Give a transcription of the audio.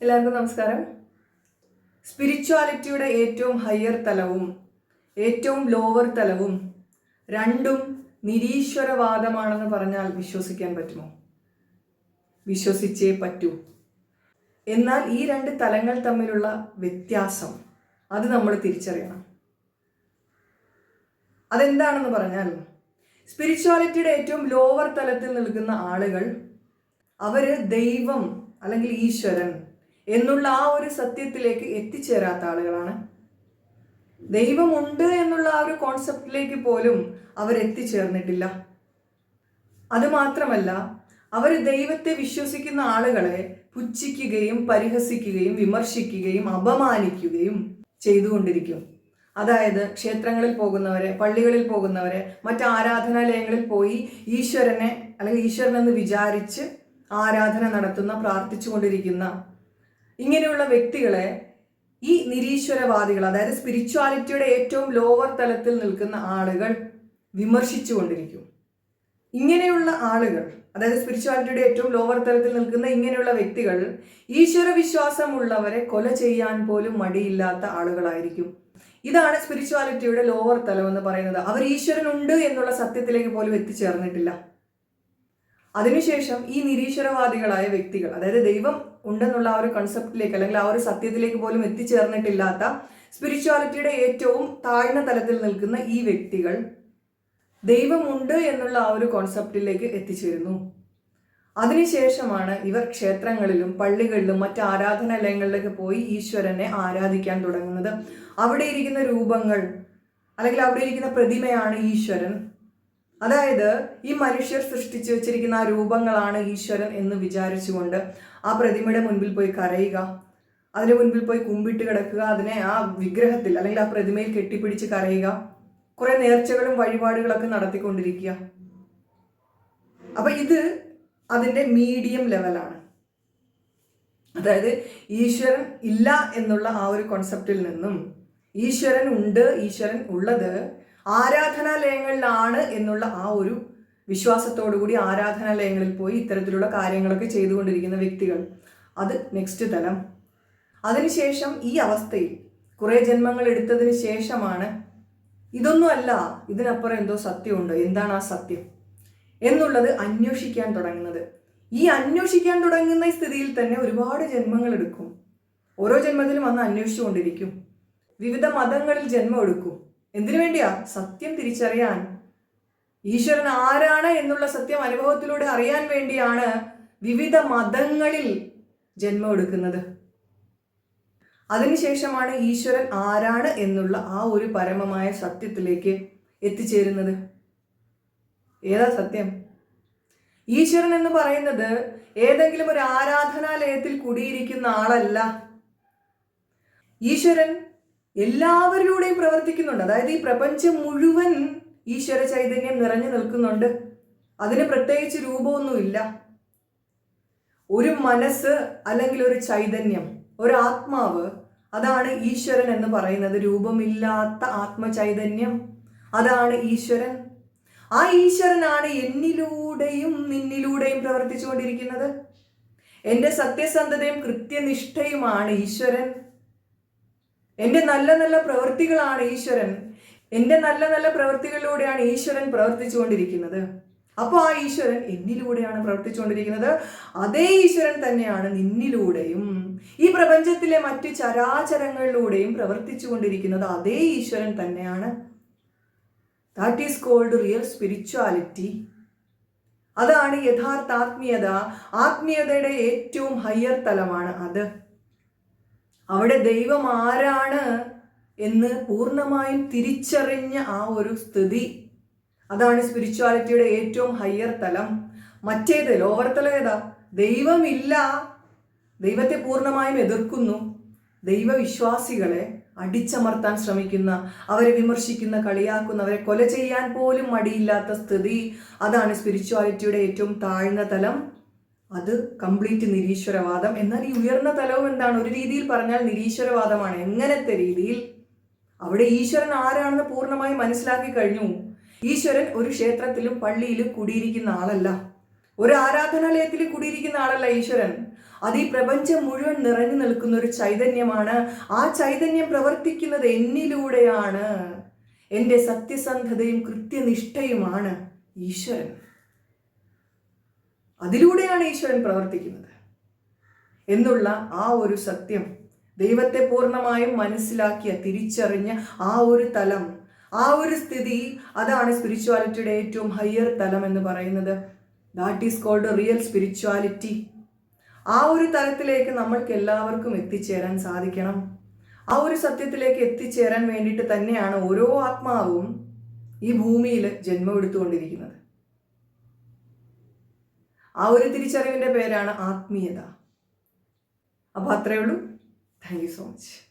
എല്ലാവർക്കും നമസ്കാരം. സ്പിരിച്വാലിറ്റിയുടെ ഏറ്റവും ഹയർ തലവും ഏറ്റവും ലോവർ തലവും രണ്ടും നിരീശ്വരവാദമാണെന്ന് പറഞ്ഞാൽ വിശ്വസിക്കാൻ പറ്റുമോ? വിശ്വസിച്ചേ പറ്റൂ. എന്നാൽ ഈ രണ്ട് തലങ്ങൾ തമ്മിലുള്ള വ്യത്യാസം അത് നമ്മൾ തിരിച്ചറിയണം. അതെന്താണെന്ന് പറഞ്ഞാൽ സ്പിരിച്വാലിറ്റിയുടെ ഏറ്റവും ലോവർ തലത്തിൽ നിൽക്കുന്ന ആളുകൾ അവർ ദൈവം അല്ലെങ്കിൽ ഈശ്വരൻ എന്നുള്ള ആ ഒരു സത്യത്തിലേക്ക് എത്തിച്ചേരാത്ത ആളുകളാണ്. ദൈവമുണ്ട് എന്നുള്ള ആ ഒരു കോൺസെപ്റ്റിലേക്ക് പോലും അവർ എത്തിച്ചേർന്നിട്ടില്ല അത് മാത്രമല്ല അവർ ദൈവത്തെ വിശ്വസിക്കുന്ന ആളുകളെ പുച്ഛിക്കുകയും പരിഹസിക്കുകയും വിമർശിക്കുകയും അപമാനിക്കുകയും ചെയ്തുകൊണ്ടിരിക്കും. അതായത് ക്ഷേത്രങ്ങളിൽ പോകുന്നവരെ പള്ളികളിൽ പോകുന്നവരെ മറ്റ് ആരാധനാലയങ്ങളിൽ പോയി ഈശ്വരനെ അല്ലെങ്കിൽ ഈശ്വരനെന്ന് വിചാരിച്ച് ആരാധന നടത്തുന്ന പ്രാർത്ഥിച്ചുകൊണ്ടിരിക്കുന്ന ഇങ്ങനെയുള്ള വ്യക്തികളെ ഈ നിരീശ്വരവാദികൾ അതായത് സ്പിരിച്വാലിറ്റിയുടെ ഏറ്റവും ലോവർ തലത്തിൽ നിൽക്കുന്ന ആളുകൾ വിമർശിച്ചു കൊണ്ടിരിക്കും. ഇങ്ങനെയുള്ള ആളുകൾ അതായത് സ്പിരിച്വാലിറ്റിയുടെ ഏറ്റവും ലോവർ തലത്തിൽ നിൽക്കുന്ന ഇങ്ങനെയുള്ള വ്യക്തികൾ ഈശ്വര വിശ്വാസമുള്ളവരെ കൊല ചെയ്യാൻ പോലും മടിയില്ലാത്ത ആളുകളായിരിക്കും. ഇതാണ് സ്പിരിച്വാലിറ്റിയുടെ ലോവർ തലം എന്ന് പറയുന്നത്. അവർ ഈശ്വരനുണ്ട് എന്നുള്ള സത്യത്തിലേക്ക് പോലും എത്തിച്ചേർന്നിട്ടില്ല. അതിനുശേഷം ഈ നിരീശ്വരവാദികളായ വ്യക്തികൾ അതായത് ദൈവം ഉണ്ടെന്നുള്ള ആ ഒരു കൺസെപ്റ്റിലേക്ക് അല്ലെങ്കിൽ ആ ഒരു സത്യത്തിലേക്ക് പോലും എത്തിച്ചേർന്നിട്ടില്ലാത്ത സ്പിരിച്വാലിറ്റിയുടെ ഏറ്റവും താഴ്ന്ന തലത്തിൽ നിൽക്കുന്ന ഈ വ്യക്തികൾ ദൈവമുണ്ട് എന്നുള്ള ആ ഒരു കോൺസെപ്റ്റിലേക്ക് എത്തിച്ചേരുന്നു. അതിനുശേഷമാണ് ഇവർ ക്ഷേത്രങ്ങളിലും പള്ളികളിലും മറ്റ് ആരാധനാലയങ്ങളിലൊക്കെ പോയി ഈശ്വരനെ ആരാധിക്കാൻ തുടങ്ങുന്നത്. അവിടെ ഇരിക്കുന്ന രൂപങ്ങൾ അല്ലെങ്കിൽ അവിടെ ഇരിക്കുന്ന പ്രതിമയാണ് ഈശ്വരൻ. അതായത് ഈ മനുഷ്യർ സൃഷ്ടിച്ചു വെച്ചിരിക്കുന്ന ആ രൂപങ്ങളാണ് ഈശ്വരൻ എന്ന് വിചാരിച്ചുകൊണ്ട് ആ പ്രതിമയുടെ മുൻപിൽ പോയി കരയുക അതിന് മുൻപിൽ പോയി കുമ്പിട്ട് കിടക്കുക അതിനെ ആ വിഗ്രഹത്തിൽ അല്ലെങ്കിൽ ആ പ്രതിമയിൽ കെട്ടിപ്പിടിച്ച് കരയുക കുറെ നേർച്ചകളും വഴിപാടുകളൊക്കെ നടത്തിക്കൊണ്ടിരിക്കുക. അപ്പൊ ഇത് അതിന്റെ മീഡിയം ലെവലാണ്. അതായത് ഈശ്വരൻ ഇല്ല എന്നുള്ള ആ ഒരു കോൺസെപ്റ്റിൽ നിന്നും ഈശ്വരൻ ഉണ്ട് ഈശ്വരൻ ഉള്ളത് ആരാധനാലയങ്ങളിലാണ് എന്നുള്ള ആ ഒരു വിശ്വാസത്തോടു കൂടി ആരാധനാലയങ്ങളിൽ പോയി ഇത്തരത്തിലുള്ള കാര്യങ്ങളൊക്കെ ചെയ്തുകൊണ്ടിരിക്കുന്ന വ്യക്തികൾ. അത് നെക്സ്റ്റ് തലം. അതിനുശേഷം ഈ അവസ്ഥയിൽ കുറേ ജന്മങ്ങൾ എടുത്തതിന് ശേഷമാണ് ഇതൊന്നുമല്ല ഇതിനപ്പുറം എന്തോ സത്യമുണ്ട്. എന്താണ് ആ സത്യം? എന്നുള്ളത് അന്വേഷിക്കാൻ തുടങ്ങുന്നത്. ഈ അന്വേഷിക്കാൻ തുടങ്ങുന്ന സ്ഥിതിയിൽ തന്നെ ഒരുപാട് ജന്മങ്ങൾ എടുക്കും. ഓരോ ജന്മത്തിലും വന്ന് അന്വേഷിച്ചുകൊണ്ടിരിക്കും. വിവിധ മതങ്ങളിൽ ജന്മം എടുക്കും. എന്തിനു വേണ്ടിയാ? സത്യം തിരിച്ചറിയാൻ. ഈശ്വരൻ ആരാണ് എന്നുള്ള സത്യം അനുഭവത്തിലൂടെ അറിയാൻ വേണ്ടിയാണ് വിവിധ മതങ്ങളിൽ ജന്മം എടുക്കുന്നത്. അതിനുശേഷമാണ് ഈശ്വരൻ ആരാണ് എന്നുള്ള ആ ഒരു പരമമായ സത്യത്തിലേക്ക് എത്തിച്ചേരുന്നത്. ഏതാ സത്യം? ഈശ്വരൻ എന്ന് പറയുന്നത് ഏതെങ്കിലും ഒരു ആരാധനാലയത്തിൽ കുടിയിരിക്കുന്ന ആളല്ല. ഈശ്വരൻ എല്ലാവരിലൂടെയും പ്രവർത്തിക്കുന്നുണ്ട്. അതായത് ഈ പ്രപഞ്ചം മുഴുവൻ ഈശ്വര ചൈതന്യം നിറഞ്ഞു നിൽക്കുന്നുണ്ട്. അതിന് പ്രത്യേകിച്ച് രൂപമൊന്നുമില്ല. ഒരു മനസ്സ് അല്ലെങ്കിൽ ഒരു ചൈതന്യം ഒരു ആത്മാവ് അതാണ് ഈശ്വരൻ എന്ന് പറയുന്നത്. രൂപമില്ലാത്ത ആത്മചൈതന്യം അതാണ് ഈശ്വരൻ. ആ ഈശ്വരനാണ് എന്നിലൂടെയും നിന്നിലൂടെയും പ്രവർത്തിച്ചുകൊണ്ടിരിക്കുന്നത്. എന്റെ സത്യസന്ധതയും കൃത്യനിഷ്ഠയുമാണ് ഈശ്വരൻ. എന്റെ നല്ല നല്ല പ്രവൃത്തികളാണ് ഈശ്വരൻ. എന്റെ നല്ല നല്ല പ്രവൃത്തികളിലൂടെയാണ് ഈശ്വരൻ പ്രവർത്തിച്ചുകൊണ്ടിരിക്കുന്നത്. അപ്പോൾ ആ ഈശ്വരൻ എന്നിലൂടെയാണ് പ്രവർത്തിച്ചുകൊണ്ടിരിക്കുന്നത്. അതേ ഈശ്വരൻ തന്നെയാണ് നിന്നിലൂടെയും ഈ പ്രപഞ്ചത്തിലെ മറ്റു ചരാചരങ്ങളിലൂടെയും പ്രവർത്തിച്ചുകൊണ്ടിരിക്കുന്നത്. അതേ ഈശ്വരൻ തന്നെയാണ്. That is called real spirituality അതാണ് യഥാർത്ഥ ആത്മീയത. ആത്മീയതയുടെ ഏറ്റവും ഹയർ തലമാണ് അത്. അവിടെ ദൈവം ആരാണ് എന്ന് പൂർണമായും തിരിച്ചറിഞ്ഞ ആ ഒരു സ്ഥിതി. അതാണ് സ്പിരിച്വാലിറ്റിയുടെ ഏറ്റവും ഹയർ തലം. മറ്റേത് ലോവർ തലം ഏതാ? ദൈവമില്ല. ദൈവത്തെ പൂർണമായും എതിർക്കുന്നു. ദൈവവിശ്വാസികളെ അടിച്ചമർത്താൻ ശ്രമിക്കുന്ന അവരെ വിമർശിക്കുന്ന കളിയാക്കുന്ന അവരെ കൊല ചെയ്യാൻ പോലും മടിയില്ലാത്ത സ്ഥിതി. അതാണ് സ്പിരിച്വാലിറ്റിയുടെ ഏറ്റവും താഴ്ന്ന തലം. അത് കംപ്ലീറ്റ് നിരീശ്വരവാദം. എന്നാൽ ഈ ഉയർന്ന തലവും എന്താണ്? ഒരു രീതിയിൽ പറഞ്ഞാൽ നിരീശ്വരവാദമാണ്. എങ്ങനത്തെ രീതിയിൽ? അവിടെ ഈശ്വരൻ ആരാണെന്ന് പൂർണമായി മനസ്സിലാക്കി കഴിഞ്ഞു. ഈശ്വരൻ ഒരു ക്ഷേത്രത്തിലും പള്ളിയിലും കുടിയിരിക്കുന്ന ആളല്ല. ഒരു ആരാധനാലയത്തിൽ കുടിയിരിക്കുന്ന ആളല്ല ഈശ്വരൻ. അത് ഈ പ്രപഞ്ചം മുഴുവൻ നിറഞ്ഞു നിൽക്കുന്ന ഒരു ചൈതന്യമാണ്. ആ ചൈതന്യം പ്രവർത്തിക്കുന്നത് എന്നിലൂടെയാണ്. എന്റെ സത്യസന്ധതയും കൃത്യനിഷ്ഠയുമാണ് ഈശ്വരൻ. അതിലൂടെയാണ് ഈശ്വരൻ പ്രവർത്തിക്കുന്നത്. എന്നുള്ള ആ ഒരു സത്യം ദൈവത്തെ പൂർണമായും മനസ്സിലാക്കിയ തിരിച്ചറിഞ്ഞ ആ ഒരു തലം ആ ഒരു സ്ഥിതി അതാണ് സ്പിരിച്വാലിറ്റിയുടെ ഏറ്റവും ഹയർ തലം എന്ന് പറയുന്നത്. That is called real spirituality ആ ഒരു തലത്തിലേക്ക് നമ്മൾക്ക് എല്ലാവർക്കും എത്തിച്ചേരാൻ സാധിക്കണം. ആ ഒരു സത്യത്തിലേക്ക് എത്തിച്ചേരാൻ വേണ്ടിയിട്ട് തന്നെയാണ് ഓരോ ആത്മാവും ഈ ഭൂമിയിൽ ജന്മമെടുത്തുകൊണ്ടിരിക്കുന്നത്. ആ ഒരു തിരിച്ചറിവിന്റെ പേരാണ് ആത്മീയത. അപ്പോൾ അത്രയേ ഉള്ളൂ. Thank you so much